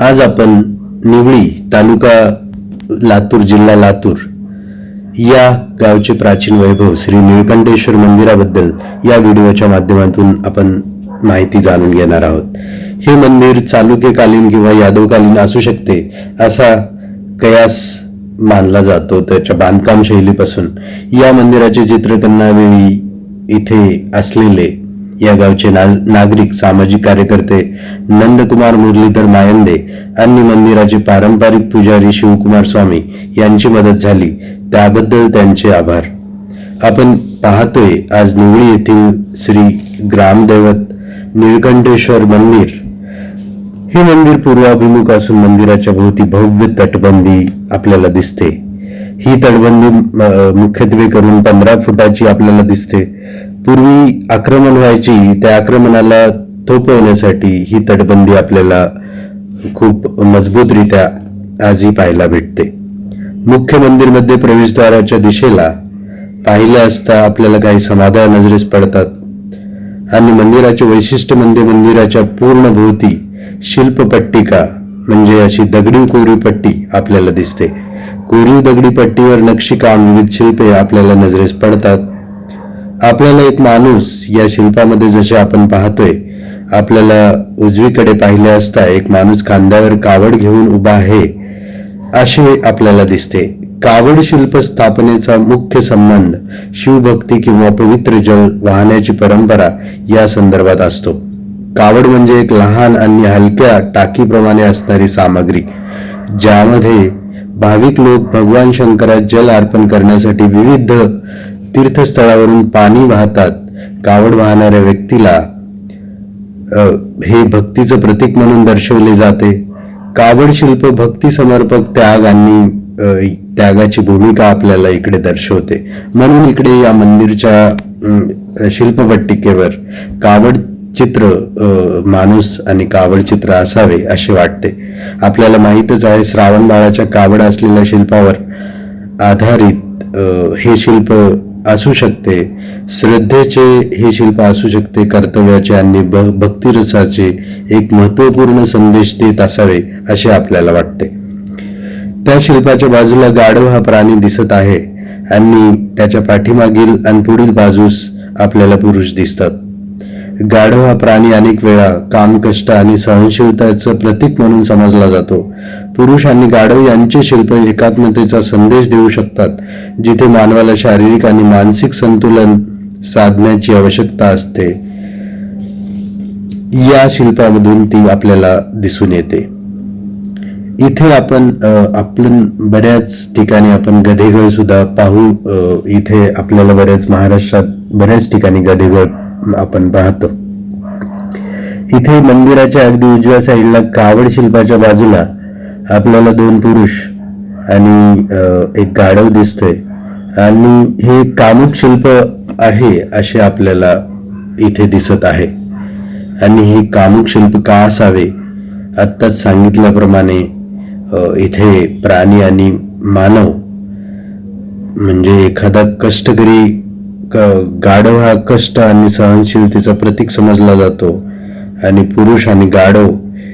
आज आपण निवळी तालुका लातूर जिल्हा लातूर या गावचे प्राचीन वैभव श्री निळकंठेश्वर मंदिराबद्दल या व्हिडिओच्या माध्यमातून आपण माहिती जाणून घेणार आहोत. हे मंदिर चालुक्यकालीन किंवा यादवकालीन असू शकते असा कयास मानला जातो त्याच्या बांधकाम शैलीपासून. या मंदिराचे चित्र इथे असलेले या गावचे ना- नागरिक सामाजिक कार्यकर्ते नंदकुमार मुरलीधर मायंदे आणि मंदिराचे पारंपरिक पुजारी शिवकुमार स्वामी यांची मदत झाली. त्याबद्दल त्यांचे आभार. आपण पाहतोय आज निवळी येथील श्री ग्रामदैवत निळकंठेश्वर मंदिर. हे मंदिर पूर्वाभिमुख असून मंदिराच्या भोवती भव्य तटबंदी आपल्याला दिसते. ही तटबंदी मुख्यत्वे करून पंधरा फुटाची आपल्याला दिसते. पूर्वी आक्रमण व्हायची त्या आक्रमणाला थोपवण्यासाठी ही तटबंदी आपल्याला खूप मजबूतरित्या आजही पाहायला भेटते. मुख्य मंदिरमध्ये प्रवेशद्वाराच्या दिशेला पाहिलं असता आपल्याला काही समाधान नजरेस पडतात. आणि मंदिराचे वैशिष्ट्य म्हणजे मंदिराच्या पूर्ण भोवती शिल्पपट्टिका म्हणजे अशी दगडी कोरीव पट्टी आपल्याला दिसते. कोरीव दगडी पट्टीवर नक्षीकाम विविध शिल्पे आपल्याला नजरेस पडतात. आपल्याला एक माणूस या शिल्पामध्ये जसे आपण पाहतोय आपल्याला उजवीकडे पाहिले असता एक माणूस खांद्यावर कावड घेऊन उभा आहे असे आपल्याला दिसते. कावड शिल्प स्थापनेचा मुख्य संबंध शिवभक्ती किंवा पवित्र जल वाहण्याची परंपरा या संदर्भात असतो. कावड म्हणजे एक लहान आणि हलक्या टाकीप्रमाणे असणारी सामग्री ज्यामध्ये भाविक लोक भगवान शंकरात जल अर्पण करण्यासाठी विविध तीर्थस्थळावरून पाणी वाहतात कावड वाहणाऱ्या व्यक्तीला हे भक्तीचं प्रतीक म्हणून दर्शवले जाते. कावड शिल्प भक्ती समर्पक त्याग आणि त्यागाची भूमिका आपल्याला इकडे दर्शवते. म्हणून इकडे या मंदिरच्या शिल्पपट्टिकेवर कावड चित्र माणूस आणि कावड चित्र असावे असे वाटते. आपल्याला माहीतच आहे श्रावण बाळाच्या कावड असलेल्या शिल्पावर आधारित हे शिल्प असू शकते. श्रद्धेचे हे शिल्प असू शकते कर्तव्याचे आणि भक्तिरसाचे एक महत्त्वपूर्ण संदेश देत असावे असे आपल्याला वाटते. त्या शिल्पाच्या बाजूला गाढव हा प्राणी दिसत आहे आणि त्याच्या पाठीमागील आणि पुढील बाजूस आपल्याला पुरुष दिसतात. गाढव हा प्राणी अनेक वेळा काम कष्ट आणि सहनशीलतेचं प्रतीक म्हणून समजला जातो. पुरुष आणि गाढव यांचे शिल्प एकात्मतेचा संदेश देऊ शकतात जिथे मानवाला शारीरिक आणि मानसिक संतुलन साधण्याची आवश्यकता असते. या शिल्पामधून ती आपल्याला दिसून येते. इथे आपण आपण बऱ्याच ठिकाणी आपण गधेगळ सुद्धा पाहू इथे आपल्याला बऱ्याच महाराष्ट्रात बऱ्याच ठिकाणी गधेगळ आपण पाहतो. इथे मंदिराच्या अगदी उजव्या साईडला कावड शिल्पाच्या बाजूला आपल्याला दोन पुरुष आणि एक गाढव दिसतोय. आणि हे कामुक शिल्प आहे असे आपल्याला इथे दिसत आहे. आणि हे कामुक शिल्प का असावे? आत्ताच सांगितल्याप्रमाणे इथे प्राणी आणि मानव म्हणजे एखादा कष्टकरी गाढव हा कष्ट आणि सहनशीलतेचा प्रतीक समजला जातो. आणि पुरुष आणि गाढव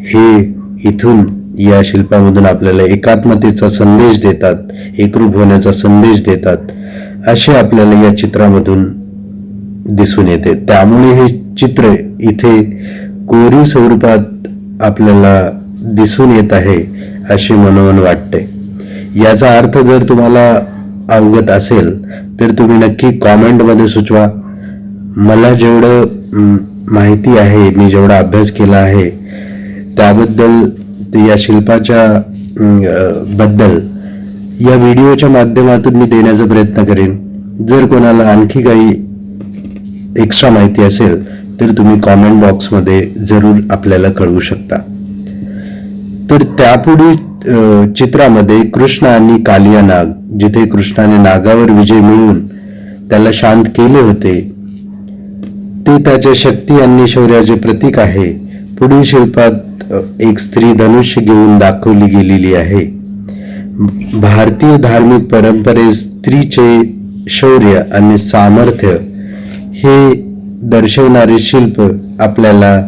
हे इथून या शिल्पामधून आपल्याला एकात्मतेचा संदेश देतात एकरूप होण्याचा संदेश देतात. असे आपल्याला या चित्रामधून दिसून येते. त्यामुळे हे चित्र इथे कोरीव स्वरूपात आपल्याला दिसून येत आहे असे मनोमन वाटते. याचा अर्थ जर तुम्हाला अवगत असेल तर तुम्ही नक्की कॉमेंटमध्ये सुचवा. मला जेवढं माहिती आहे मी जेवढा अभ्यास केला आहे त्याबद्दल या शिल्पाच्या बद्दल या व्हिडिओच्या माध्यमातून मी देण्याचा प्रयत्न करेन. जर कोणाला आणखी काही एक्स्ट्रा माहिती असेल तर तुम्ही कॉमेंट बॉक्समध्ये जरूर आपल्याला कळवू शकता. तर त्यापुढे चित्रामध्ये कृष्ण आणि कालिया नाग जिथे कृष्णाने नागावर विजय मिळवून त्याला शांत केले होते ते त्याच्या शक्ती आणि शौर्याचे प्रतीक आहे. पुढील शिल्पात एक स्त्री धनुष्य घेऊन दाखवली गेलेली आहे. भारतीय धार्मिक परंपरेत स्त्रीचे शौर्य आणि सामर्थ्य हे दर्शवणारे शिल्प आपल्याला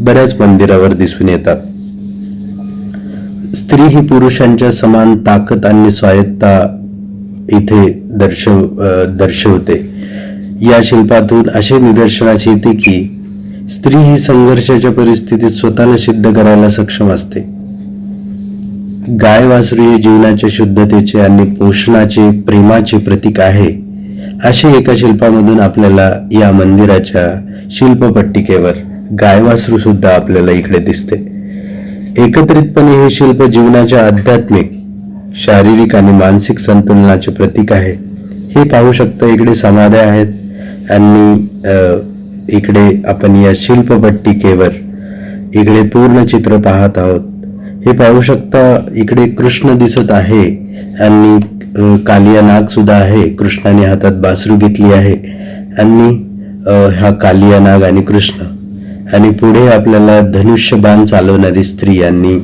बऱ्याच मंदिरावर दिसून येतात. स्त्री ही पुरुषांच्या समान ताकद आणि स्वायत्ता इथे दर्शव दर्शवते. या शिल्पातून असे निदर्शनास येते की स्त्री ही संघर्षाच्या परिस्थितीत स्वतःला सिद्ध करायला सक्षम असते. गाय वासरू हे जीवनाच्या शुद्धतेचे आणि पोषणाचे प्रेमाचे प्रतीक आहे असे एका शिल्पामधून आपल्याला या मंदिराच्या शिल्पपट्टिकेवर गाय वासरू सुद्धा आपल्याला इकडे दिसते. एकत्रितपणे हे शिल्प जीवनाच्या आध्यात्मिक शारीरिक आणि मानसिक संतुलनाचे प्रतीक आहे. हे पाहू शकता इकडे समाध्या आहेत. आणि इकडे आपण या शिल्पपट्टिकेवर इकडे पूर्ण चित्र पाहत आहोत. हे पाहू शकता इकडे कृष्ण दिसत आहे आणि कालिया नाग सुद्धा आहे. कृष्णाने हातात बासरू घेतली आहे. आणि हा कालिया नाग आणि कृष्ण आणि पुढे आपल्याला धनुष्यबाण चालवणारी स्त्री यांनी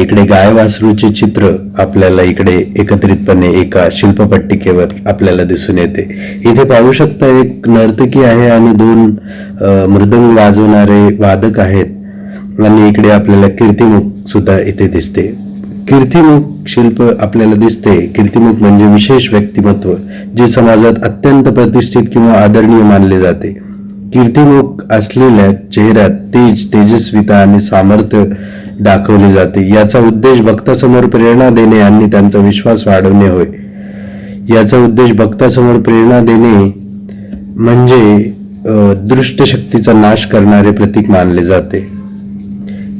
इकडे गाय वासरूचे चित्र आपल्याला इकडे एकत्रितपणे एका शिल्पपट्टिकेवर आपल्याला दिसून येते. इथे पाहू शकता एक नर्तकी आहे आणि दोन मृदंग वाजवणारे वादक आहेत. आणि इकडे आपल्याला कीर्तिमुख सुद्धा इथे दिसते. कीर्तिमुख शिल्प आपल्याला दिसते. कीर्तिमुख म्हणजे विशेष व्यक्तिमत्व जे समाजात अत्यंत प्रतिष्ठित किंवा आदरणीय मानले जाते. कीर्तिमुख असलेल्या चेहऱ्यात तेज तेजस्विता आणि सामर्थ्य दाखवले जाते. याचा उद्देश भक्तासमोर प्रेरणा देणे आणि त्यांचा विश्वास वाढवणे होय. याचा उद्देश भक्तासमोर प्रेरणा देणे म्हणजे दृष्टशक्तीचा दृष्ट शक्तीचा नाश करणारे प्रतीक मानले जाते.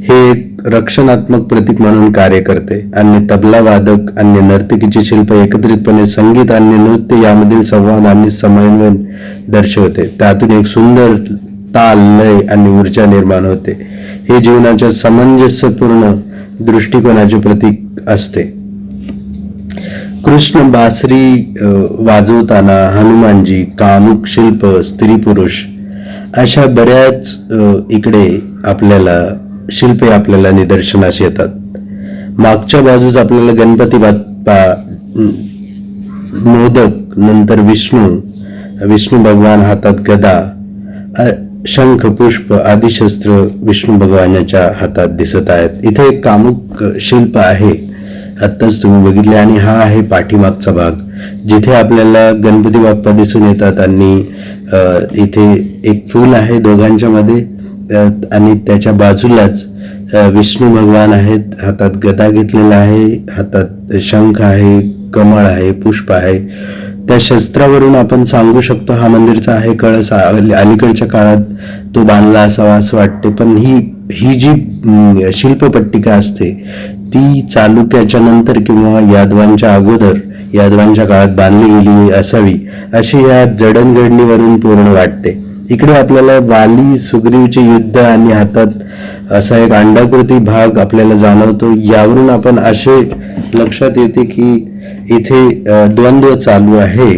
हे एक रक्षणात्मक प्रतीक म्हणून कार्य करते. आणि तबला वादक आणि नर्तकीचे शिल्प एकत्रितपणे संगीत आणि नृत्य यामधील संवाद आणि समन्वय दर्शवते. त्यातून एक सुंदर ताल लय आणि ऊर्जा निर्माण होते. हे जीवनाच्या सामंजस्यपूर्ण दृष्टिकोनाचे प्रतीक असते. कृष्ण बासरी वाजवताना हनुमानजी कामुक शिल्प स्त्री पुरुष अशा बऱ्याच इकडे आपल्याला शिल्पे आपल्याला निदर्शनास येतात. मागच्या बाजूस आपल्याला गणपती बाप्पा मोदक नंतर विष्णू विष्णू भगवान हातात गदा शंख पुष्प आदी शस्त्र विष्णू भगवानाच्या हातात दिसत आहेत. इथे एक कामुक शिल्प आहे. आत्ताच तुम्ही बघितले आणि हा आहे पाठीमागचा भाग जिथे आपल्याला गणपती बाप्पा दिसून येतात आणि इथे एक फूल आहे दोघांच्या मध्ये आणि त्याच्या बाजूलाच विष्णू भगवान आहेत. हातात गदा घेतलेला आहे हातात शंख आहे कमळ आहे पुष्प आहे. त्या शस्त्रावरून आपण सांगू शकतो हा मंदिरचा आहे कळस अलीकडच्या काळात तो बांधला असावा असं वाटते. पण ही ही जी शिल्पपट्टिका असते ती चालुक्याच्या नंतर किंवा यादवांच्या अगोदर यादवांच्या काळात बांधली गेली असावी अशी या जडणघडणीवरून पूर्ण वाटते. इकडे आपल्याला वाली सुग्रीवचे युद्ध आणि हातात असा एक अंडाकृती भाग आपल्याला जाणवतो. यावरून आपण असे लक्षात येते की इथे द्वंद्व चालू आहे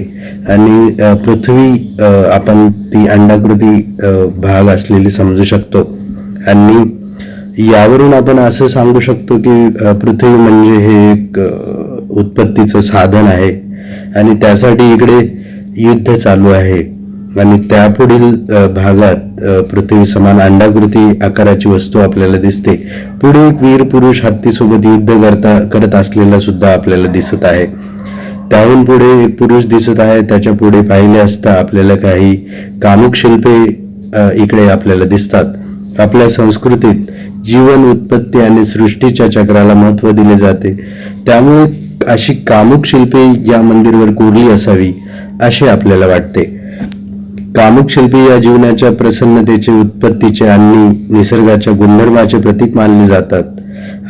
आणि पृथ्वी आपण ती अंडाकृती भाग असलेली समजू शकतो. आणि यावरून आपण असं सांगू शकतो की पृथ्वी म्हणजे हे एक उत्पत्तीचं साधन आहे आणि त्यासाठी इकडे युद्ध चालू आहे. आणि त्यापुढील भागात पृथ्वी समान अंडाकृती आकाराची वस्तू आपल्याला दिसते. पुढे एक वीर पुरुष हत्तीसोबत युद्ध करता करत असलेला सुद्धा आपल्याला दिसत आहे. त्याहून पुढे एक पुरुष दिसत आहे त्याच्या पुढे पाहिले असता आपल्याला काही कामुक शिल्पे इकडे आपल्याला दिसतात. आपल्या संस्कृतीत जीवन उत्पत्ती आणि सृष्टीच्या चक्राला महत्त्व दिले जाते. त्यामुळे अशी कामुक शिल्पे या मंदिरवर कोरली असावी असे आपल्याला वाटते. कामुक शिल्पी या जीवनाच्या प्रसन्नतेचे उत्पत्तीचे आणि निसर्गाच्या गुणधर्माचे प्रतीक मानले जातात.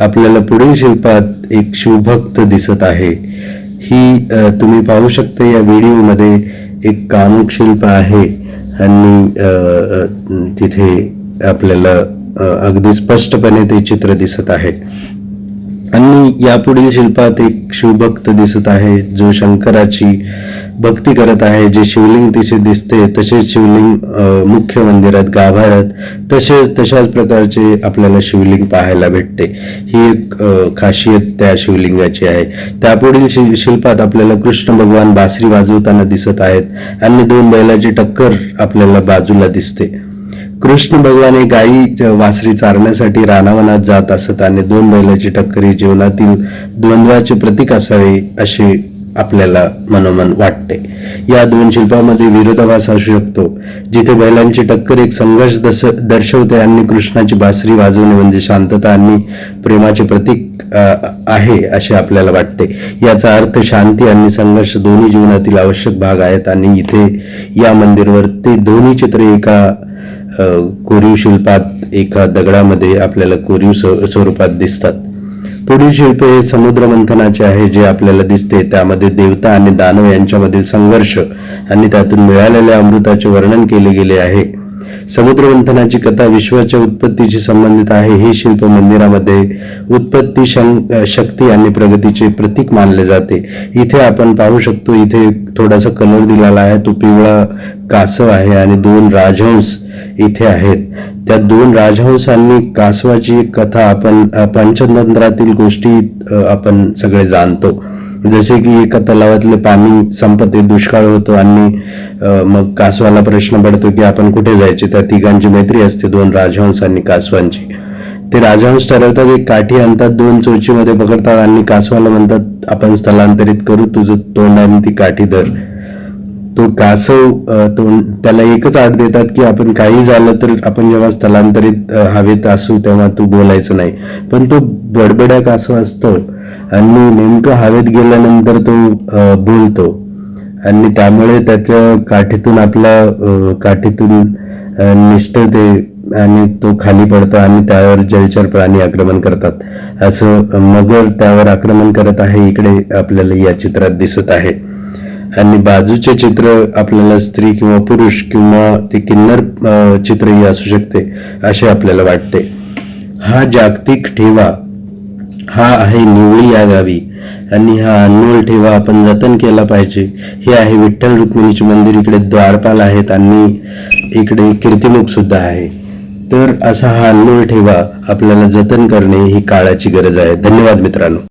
आपल्याला पुढील शिल्पात एक शिवभक्त दिसत आहे. ही तुम्ही पाहू शकता या व्हिडिओमध्ये एक कामुक शिल्प आहे आणि तिथे आपल्याला अगदी स्पष्टपणे ते चित्र दिसत आहे. आणि यापुढील शिल्पात एक शिवभक्त दिसत आहे जो शंकराची भक्ती करत आहे जे शिवलिंग तिथे दिसते तसेच शिवलिंग मुख्य मंदिरात गाभाऱ्यात तसेच तशाच प्रकारचे आपल्याला शिवलिंग पाहायला भेटते. ही एक खासियत त्या शिवलिंगाची आहे. त्यापुढील शि- शिल्पात आपल्याला कृष्ण भगवान बासरी वाजवताना दिसत आहेत आणि दोन बैलाची टक्कर आपल्याला बाजूला दिसते. कृष्ण भगवान हे गायी वासरी चारण्यासाठी रानावनात जात असत आणि दोन बैलाची टक्करी जीवनातील द्वंद्वाचे प्रतीक असावे असे आपल्याला मनोमन वाटते. या दोन शिल्पामध्ये विरोधाभास असू शकतो जिथे बैलांची टक्कर एक संघर्ष दस दर्शवते आणि कृष्णाची बासरी वाजवणे म्हणजे शांतता आणि प्रेमाचे प्रतीक आहे असे आपल्याला वाटते. याचा अर्थ शांती आणि संघर्ष दोन्ही जीवनातील आवश्यक भाग आहेत आणि इथे या मंदिरवर ते दोन्ही चित्रे एका कोरीव शिल्पात एका दगडामध्ये आपल्याला कोरीव स्व- स्वरूपात दिसतात. पुढील शिल्प हे समुद्र मंथनाचे आहे जे आपल्याला दिसते. त्यामध्ये देवता आणि दानव यांच्यामधील संघर्ष आणि त्यातून मिळालेल्या अमृताचे वर्णन केले गेले आहे. समुद्रमंथनाची कथा विश्वाच्या उत्पत्तीशी संबंधित आहे. हे शिल्प मंदिरामध्ये उत्पत्ती शक्ती आणि प्रगतीचे प्रतीक मानले जाते. इथे आपण पाहू शकतो इथे थोडासा कलर दिलेला आहे. तो पिवळा कासव आहे आणि दोन राजहंस इथे आहेत. त्या दोन राजहंसांनी कासवाची कथा आपण पंचतंत्रातील गोष्टी आपण सगळे जाणतो. जसे की एका तलावातले पाणी संपते दुष्काळ होतो आणि मग कासवाला प्रश्न पडतो की आपण कुठे जायचे? त्या तिघांची मैत्री असते दोन राजहंस आणि कासवांची. ते राजहंस ठरवतात एक काठी आणतात दोन चोचीमध्ये पकडतात आणि कासवाला म्हणतात आपण स्थलांतरित करू तुझं तोंड आणि ती काठी धर. तो कासव तो त्याला एकच आठ देतात की आपण काही झालं तर आपण जेव्हा स्थलांतरित हवेत असू तेव्हा तू बोलायचं नाही. पण तो बडबड्या कासव असतो आणि नेमकं हवेत गेल्यानंतर तो बोलतो. आणि त्यामुळे त्याच्या काठीतून आपला काठीतून निष्ठते आणि तो खाली पडतो आणि त्यावर जलचर प्राणी आक्रमण करतात. असं मगर त्यावर आक्रमण करत आहे इकडे आपल्याला या चित्रात दिसत आहे. आणि बाजूचे चित्र आपल्याला स्त्री किंवा पुरुष किंवा ते किन्नर चित्रही असू शकते असे आपल्याला वाटते. हा जागतिक ठेवा हा आहे निवळी या गावी आणि हा अनमोल ठेवा आपण जतन केला पाहिजे. हे आहे विठ्ठल रुक्मिणीचे मंदिर इकडे द्वारपाल आहेत आणि इकडे कीर्तिमुख सुद्धा आहे. तर असा हा अनमोल ठेवा आपल्याला जतन करणे ही काळाची गरज आहे. धन्यवाद मित्रांनो.